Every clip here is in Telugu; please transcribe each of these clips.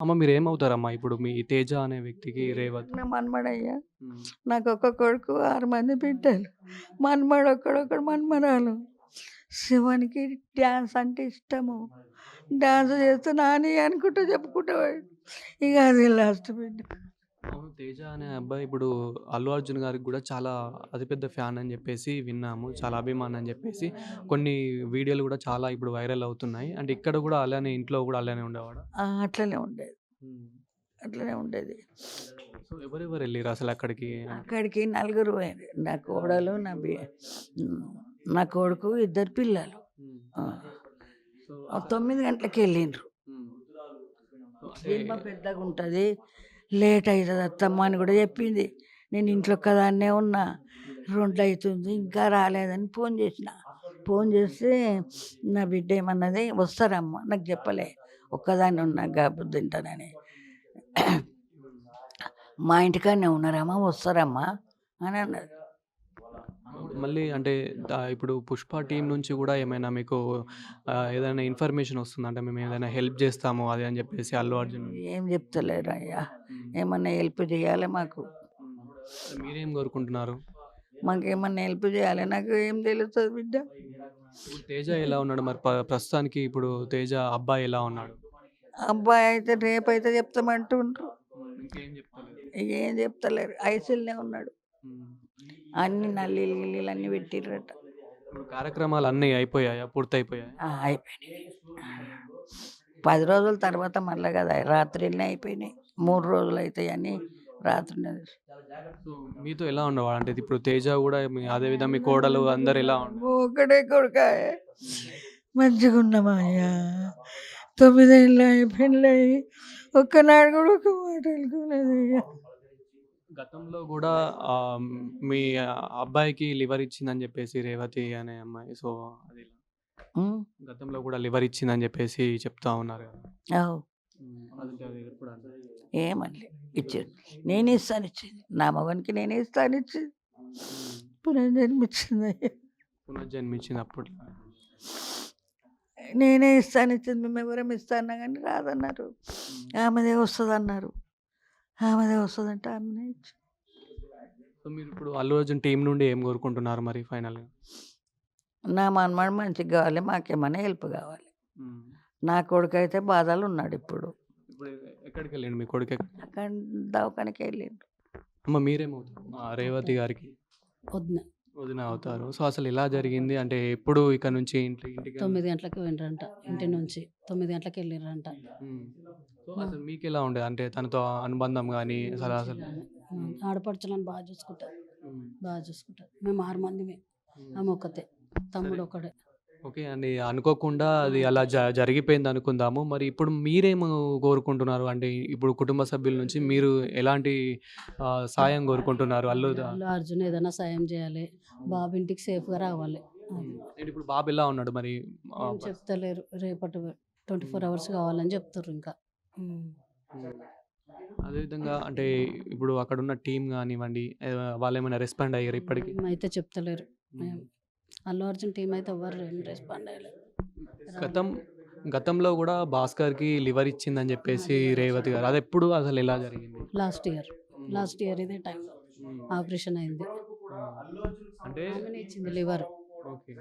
అమ్మ మీరేమవుతారమ్మా? ఇప్పుడు మీ తేజ అనే వ్యక్తికి రేవత్. నా మనమడయ్యా. నాకు ఒక్క కొడుకు ఆరు మంది బిడ్డలు. మనమడు ఒక్కడొక్కడు మనమరాలు. శివునికి డ్యాన్స్ అంటే ఇష్టము. డ్యాన్స్ చేస్తూ నాని అనుకుంటూ చెప్పుకుంటూ పోయాడు. ఇక అది లాస్ట్ బిడ్డ. అవును. తేజ అనే అబ్బాయి ఇప్పుడు అల్లు అర్జున్ గారికి కూడా చాలా అతిపెద్ద ఫ్యాన్ అని చెప్పేసి విన్నాము. చాలా అభిమానం అని చెప్పేసి కొన్ని వీడియోలు కూడా చాలా ఇప్పుడు వైరల్ అవుతున్నాయి. అంటే ఇక్కడ కూడా అలానే ఇంట్లో కూడా అలానే ఉండేవాడు? ఆ, అట్లనే ఉండేది. అట్లనే ఉండేది. సో ఎవరెవరు వెళ్ళారు అసలు అక్కడికి? అక్కడికి నలుగురు పోయారు నా కోడలు నా బి నా కొడుకు ఇద్దరు పిల్లలు. ఆ, సో తొమ్మిది గంటలకు వెళ్ళిండ్రు. అంటే సినిమా పెద్దగా ఉంటుంది లేట్ అవుతుంది అత్తమ్మ అని కూడా చెప్పింది. నేను ఇంట్లో ఒక్కదాన్నే ఉన్నా. రెండు అవుతుంది ఇంకా రాలేదని ఫోన్ చేసిన. ఫోన్ చేస్తే నా బిడ్డ ఏమన్నది వస్తారమ్మా నాకు చెప్పలే. ఒక్కదాన్ని ఉన్నా గాబుద్ది తింటానని మా ఇంటికాడనే ఉన్నారమ్మా వస్తారమ్మా అని అన్నది. మళ్ళీ అంటే ఇప్పుడు పుష్ప టీం నుంచి కూడా ఏమైనా మీకు ఏదైనా ఇన్ఫర్మేషన్ వస్తుంది? అంటే మేము ఏదైనా హెల్ప్ చేస్తాము అది అని చెప్పేసి అల్లు అర్జున్ ఏం చెప్తలేరు అయ్యా ఏమన్నా హెల్ప్ చేయాలి మాకు. మీరేం కోరుకుంటున్నారు? మాకేమన్నా హెల్ప్ చేయాలి? నాకు ఏం తెలుస్తుంది బిడ్డ. తేజ ఎలా ఉన్నాడు మరి? ప్ర- ప్రస్తుతానికి ఇప్పుడు తేజ అబ్బాయి ఎలా ఉన్నాడు? అబ్బాయి అయితే రేపు అయితే చెప్తామంటుండ్రు. ఏం చెప్తలేరు? ఐసీల్నే ఉన్నాడు. అన్ని నల్లీలు గిల్లీలు అన్నీ పెట్టిర్రట. ఇప్పుడు కార్యక్రమాలు అన్నీ అయిపోయాయా? పూర్తయిపోయాయి? ఆ, అయిపోయినాయి. పది రోజుల తర్వాత మళ్ళీ కదా రాత్రినే అయిపోయినాయి. మూడు రోజులు అవుతాయి అని రాత్రి సో మీతో ఎలా ఉండేవాడు అంటే ఇప్పుడు తేజ కూడా మీ- అదే విధంగా మీ కోడలు అందరు ఎలా ఉండే ఒకటే కొడుక. మంచిగా ఉన్నామా అయ్యా? తొమ్మిదేళ్ళు అయిపోయినాయి ఒక్కనాడు కూడా ఒక మాట అనుకోలేదు అయ్యా గతంలో కూడా మీ అబ్బాయికి లివర్ ఇచ్చిందని చెప్పేసి రేవతి అనే అమ్మాయి సో అది గతంలో కూడా లివర్ ఇచ్చిందని చెప్పేసి చెప్తా ఉన్నారు? ఏమనలే ఇచ్చాడు నేను ఇస్తాను ఇచ్చింది నా మగనికి నేనే ఇస్తాను ఇచ్చింది పునర్జన్మిచ్చింది పునర్జన్మించింది. అప్పుడు నేనే ఇస్తాను ఇచ్చింది మేము ఎవరం ఇస్తాను కానీ రాదన్నారు. ఆమెదే వస్తుంది అన్నారు ఆమెదే వస్తుందంటే ఆమెనే ఇచ్చి సో మీరు ఇప్పుడు అల్లు అర్జున్ టీం నుండి ఏం కోరుకుంటున్నారు మరి ఫైనల్గా? నా మనమాడు మంచిగా కావాలి మాకేమైనా హెల్ప్ కావాలి. నా కొడుకు అయితే బాధలు ఉన్నాడు ఇప్పుడు. ఇప్పుడు ఎక్కడికి వెళ్ళండి మీ కొడుకు? ఎక్కడ- అక్కడ దవాఖానకి వెళ్ళిండు. అమ్మ మీరేమవుతారు? ఆ, రేవతి గారికి. వద్దున వదిన అవుతారు సో అసలు ఎలా జరిగింది. అంటే ఎప్పుడు ఇక్కడ నుంచి ఇంటి ఇంటికి తొమ్మిది గంటలకు వెళ్ళరంట ఇంటి నుంచి. తొమ్మిది గంటలకు వెళ్ళిరంట. ఉమ్. సో అసలు మీకు ఎలా ఉండేది అంటే తనతో అనుబంధం కానీ అసలు అసలు ఆడపడుచులను బాగా చూసుకుంటారు ఉమ్. బాగా చూసుకుంటారు మేము ఆరు మందిమే. ఆమె ఒక్కతే. తమ్ముడు ఒకడే. ఓకే. అండి అనుకోకుండా అది అలా జ జరిగిపోయింది అనుకుందాము. మరి ఇప్పుడు మీరేం కోరుకుంటున్నారు? అంటే ఇప్పుడు కుటుంబ సభ్యుల నుంచి మీరు ఎలాంటి ఆ, సాయం కోరుకుంటున్నారు? అల్లు దా- అల్లు అర్జున్ ఏదైనా సాయం చేయాలి. బాబు ఇంటికి సేఫ్గా రావాలి. అది. ఇప్పుడు బాబు ఎలా ఉన్నాడు మరి? ఆ, ఏం చెప్తలేరు. రేపటి ట్వంటీ ఫోర్ అవర్స్ కావాలని చెప్తారు ఇంకా. ఉమ్. అదేవిధంగా అంటే ఇప్పుడు అక్కడ ఉన్న టీం కానివ్వండి ఏ, వాళ్ళు ఏమైనా రెస్పాండ్ అయ్యారు ఇప్పటికి? అయితే చెప్తలేరు. అల్లు అర్జున్ టీం అయితే ఎవరు రెస్పాండ్ అయ్యలేదు గతం గతంలో కూడా భాస్కర్కి లివర్ ఇచ్చిందని చెప్పేసి రేవతి గారు అది ఎప్పుడు అసలు ఎలా జరిగింది? లాస్ట్ ఇయర్ లాస్ట్ ఇయర్ ఇదే టైంలో ఉమ్. ఆపరేషన్ అయింది. అంటే ఆమెనే ఇచ్చింది లివర్ ఓకే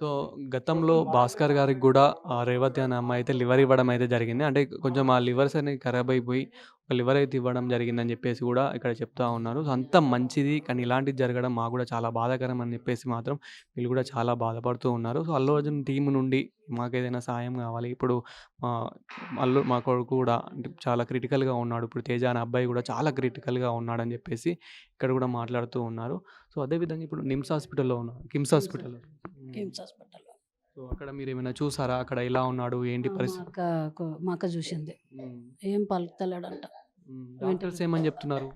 సో గతంలో భాస్కర్ గారికి కూడా రేవతి అనే అమ్మాయి అయితే లివర్ ఇవ్వడం అయితే జరిగింది. అంటే కొంచెం ఆ లివర్స్ అనేవి ఖరాబ్ అయిపోయి ఒక లివర్ అయితే ఇవ్వడం జరిగిందని చెప్పేసి కూడా ఇక్కడ చెప్తా ఉన్నారు. సో అంత మంచిది కానీ ఇలాంటిది జరగడం మాకు కూడా చాలా బాధాకరం అని చెప్పేసి మాత్రం వీళ్ళు కూడా చాలా బాధపడుతూ ఉన్నారు. సో అల్లు అర్జున్ టీం నుండి మాకు ఏదైనా సాయం కావాలి. ఇప్పుడు మా అల్లు మా కొడుకు కూడా అంటే చాలా క్రిటికల్గా ఉన్నాడు. ఇప్పుడు తేజ అనే అబ్బాయి కూడా చాలా క్రిటికల్గా ఉన్నాడని చెప్పేసి ఇక్కడ కూడా మాట్లాడుతూ ఉన్నారు. సో అదేవిధంగా ఇప్పుడు నిమ్స్ హాస్పిటల్లో ఉన్నారు. కిమ్స్ హాస్పిటల్లో. కిమ్స్ హాస్పిటల్లో. సో అక్కడ మీరు ఏమైనా చూసారా? అక్కడ ఎలా ఉన్నాడు? ఏంటి పరిస్థితి మా అక్క చూసింది. ఏం పలుకుతలేడంట. డాక్టర్స్ ఏమని చెప్తున్నారు?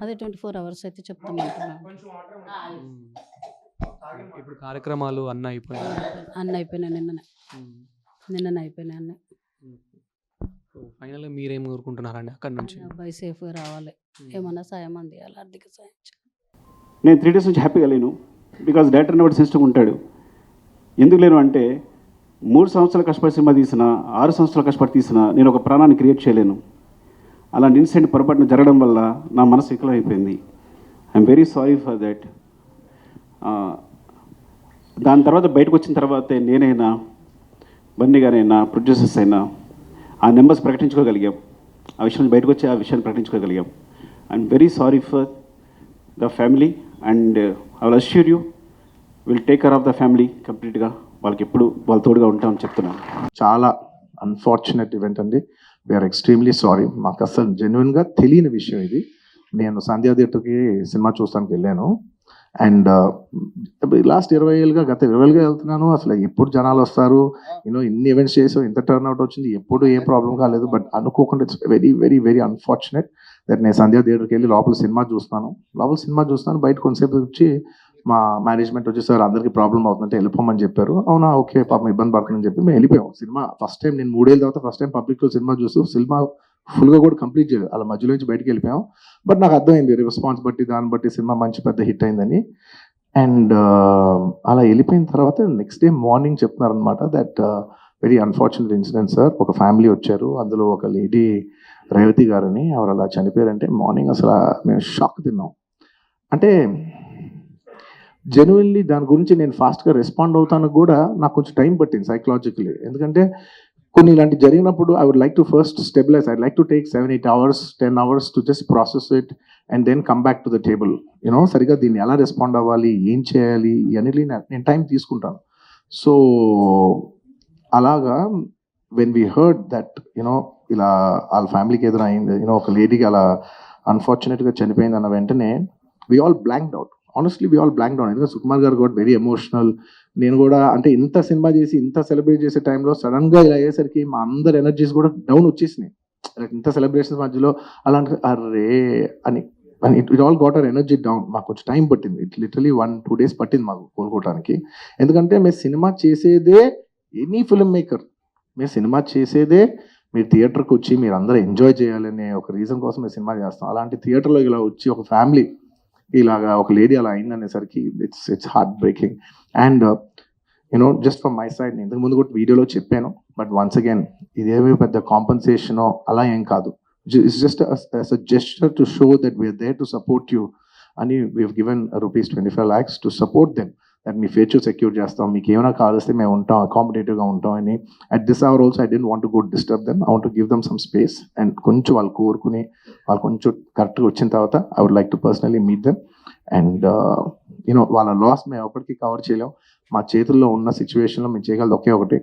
అదే ట్వంటీ ఫోర్ అవర్స్ అయితే మ్మ్. ఇప్పుడు కార్యక్రమాలు అన్నీ అయిపోయాయి అన్న అయిపోయినాయి నిన్ననే. నిన్ననే అయిపోయినాయి అన్నీ. ఫైనల్గా మీరేం కోరుకుంటున్నారండి అక్కడ నుంచి? అబ్బాయి సేఫ్గా రావాలి. ఏమన్నా సాయం అందియాలి ఆర్థిక సాయం. నేను త్రీ డేస్ నుంచి హ్యాపీగా లేను. బికాజ్ డైరెక్టర్ సిస్టమ్ ఉంటాడు. ఎందుకు లేను అంటే మూడు సంవత్సరాలు కష్టపడి సినిమా తీసిన ఆరు సంవత్సరాలు కష్టపడి తీసిన నేను ఒక ప్రాణాన్ని క్రియేట్ చేయలేను. అలాంటి ఇన్సిడెంట్ పొరపాటున జరగడం వల్ల నా మనసు వికలం అయిపోయింది I'm very sorry for that. దాని తర్వాత బయటకు వచ్చిన తర్వాతే నేనైనా బన్నీ గారైనా ప్రొడ్యూసర్స్ అయినా ఆ నెంబర్స్ ప్రకటించుకోగలిగాం. ఆ విషయం బయటకు వచ్చి ఆ విషయాన్ని ప్రకటించుకోగలిగాం. I'm very sorry for the family and I will assure you will take care of the family కంప్లీట్గా వాళ్ళకి ఎప్పుడు వాళ్ళ తోడుగా ఉంటామని చెప్తున్నాను. చాలా అన్ఫార్చునేట్ ఈవెంట్ అండి. వీఆర్ ఎక్స్ట్రీమ్లీ సారీ మాకు అసలు జెన్యున్గా తెలియని విషయం ఇది. నేను సంధ్యా థియేటర్కి సినిమా చూస్తానికి వెళ్ళాను. అండ్ uh, లాస్ట్ ఇరవై ఏళ్ళుగా గత ఇరవై ఏళ్ళుగా వెళ్తున్నాను. అసలు ఎప్పుడు జనాలు వస్తారు? యూనో ఇన్ని ఈవెంట్స్ చేసాం ఇంత టర్న్ అవుట్ వచ్చింది ఎప్పుడు ఏ ప్రాబ్లం కాలేదు. బట్ అనుకోకుండా it's very very very unfortunate that నేను సంధ్యా థియేటర్కి వెళ్ళి లోపల సినిమా చూస్తాను లోపల సినిమా చూస్తాను బయట కొంతసేపు వచ్చి మా మేనేజ్మెంట్ వచ్చి సార్ అందరికీ ప్రాబ్లం అవుతుందంటే వెళ్ళిపోమని చెప్పారు. అవునా ఓకే పాపం ఇబ్బంది పడుతుందని చెప్పి మేము వెళ్ళిపోయాం. సినిమా ఫస్ట్ టైం నేను మూడేళ్ళ తర్వాత ఫస్ట్ టైం పబ్లిక్లో సినిమా చూస్తూ సినిమా ఫుల్గా కూడా కంప్లీట్ చేయలేదు. అలా మధ్యలో నుంచి బయటకు వెళ్ళిపోయాం. బట్ నాకు అర్థమైంది రెస్పాన్స్ బట్టి దాన్ని బట్టి సినిమా మంచి పెద్ద హిట్ అయిందని. అండ్ uh, అలా వెళ్ళిపోయిన తర్వాత నెక్స్ట్ డే మార్నింగ్ చెప్తున్నారనమాట that very unfortunate incident sir ఒక ఫ్యామిలీ వచ్చారు. అందులో ఒక లేడీ రేవతి గారని ఆవిడ అలా చనిపోయారంటే మార్నింగ్ అసలు మేము షాక్ తిన్నాం. అంటే జెన్యున్లీ దాని గురించి నేను ఫాస్ట్గా రెస్పాండ్ అవుతాను కూడా నాకు కొంచెం టైం పట్టింది సైకలాజికలీ ఎందుకంటే కొన్ని ఇలాంటి జరిగినప్పుడు I would like to first stabilise I like to take seven eight hours ten hours to just process it and then come back to the table you know సరిగా దీన్ని ఎలా రెస్పాండ్ అవ్వాలి ఏం చేయాలి ఇవన్నీ నేను టైం తీసుకుంటాను. సో అలాగా when we heard that you know ఇలా వాళ్ళ ఫ్యామిలీకి ఎదురు అయింది యూనో ఒక లేడీకి అలా అన్ఫార్చునేట్గా చనిపోయింది అన్న వెంటనే we all blanked out honestly we all blank down ఎందుకంటే సుకుమార్ గారు కూడా వెరీ ఎమోషనల్ నేను కూడా అంటే ఇంత సినిమా చేసి ఇంత సెలబ్రేట్ చేసే టైంలో సడన్గా ఇలా అయ్యేసరికి మా అందరి ఎనర్జీస్ కూడా డౌన్ వచ్చేసినాయి. లైక్ ఇంత సెలబ్రేషన్స్ మధ్యలో అలాంటి అరే అని. It it all got our energy down మాకు కొంచెం టైం పట్టింది. It literally one two days పట్టింది మాకు కోలుకోవడానికి ఎందుకంటే మేము సినిమా చేసేదే ఎనీ ఫిల్మ్ మేకర్ మేము సినిమా చేసేదే మీరు థియేటర్కి వచ్చి మీరు అందరూ ఎంజాయ్ చేయాలనే ఒక రీజన్ కోసం మేము సినిమా చేస్తాం. అలాంటి థియేటర్లో ఇలా వచ్చి ఒక ఫ్యామిలీ ఇలాగా ఒక లేడీ అలా అయిందనేసరికి it's it's heartbreaking and you know just from my side ఇంతకు ముందు కూడా వీడియోలో చెప్పాను బట్ వన్స్ అగైన్ ఇదేమీ పెద్ద కాంపన్సేషనో అలా ఏం కాదు. It's just a gesture to show that we're there to support you అని we given rupees twenty five lakhs to support them that me future secure చేస్తాం మీకు ఏమైనా కావాల్స్తే మేము ఉంటాం అకామిడేటివ్గా ఉంటాం అని. At this hour also I don't want good disturb them I want give them some space and కొంచెం వాళ్ళు కోరుకుని వాళ్ళు కొంచెం కరెక్ట్గా వచ్చిన తర్వాత I would like to personally meet them and you know వాళ్ళ లాస్ మేము ఎప్పటికీ కవర్ చేయలేం. మా చేతుల్లో ఉన్న సిచ్యువేషన్లో మేము చేయగలదు ఒకే ఒకటి.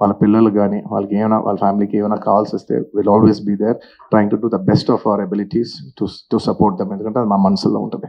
వాళ్ళ పిల్లలు కానీ వాళ్ళకి ఏమైనా వాళ్ళ ఫ్యామిలీకి ఏమైనా కావాల్సి వస్తే will always be there trying to do the best of our abilities to to support them ఎందుకంటే అది మా మనసులో ఉంటుంది.